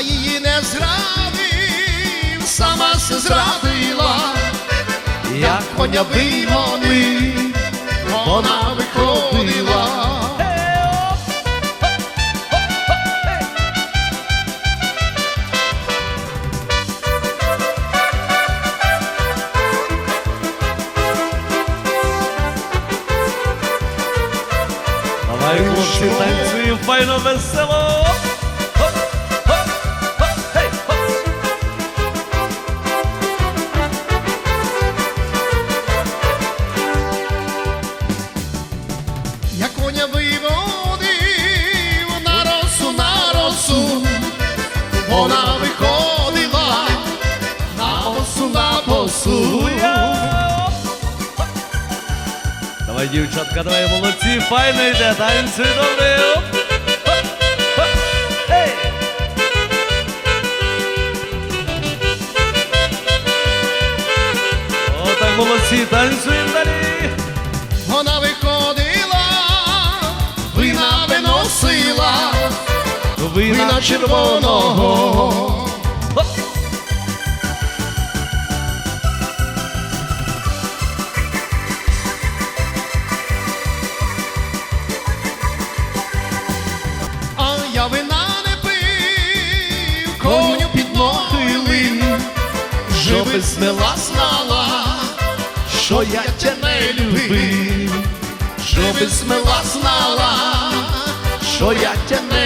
її не зрадив, сама се зрадила, як понявий вони, вона виходила. Давай, хлопці, танцюємо, файно весело. Давай, дівчатка, давай, молодці, файно йде, танцюй добре. Оп, хоп, хоп, ей. О, молодці, танцюємо далі. Вона виходила, вина виносила, вина червоного. Смела знала, що я тя не любив, би смела знала, що я тя не.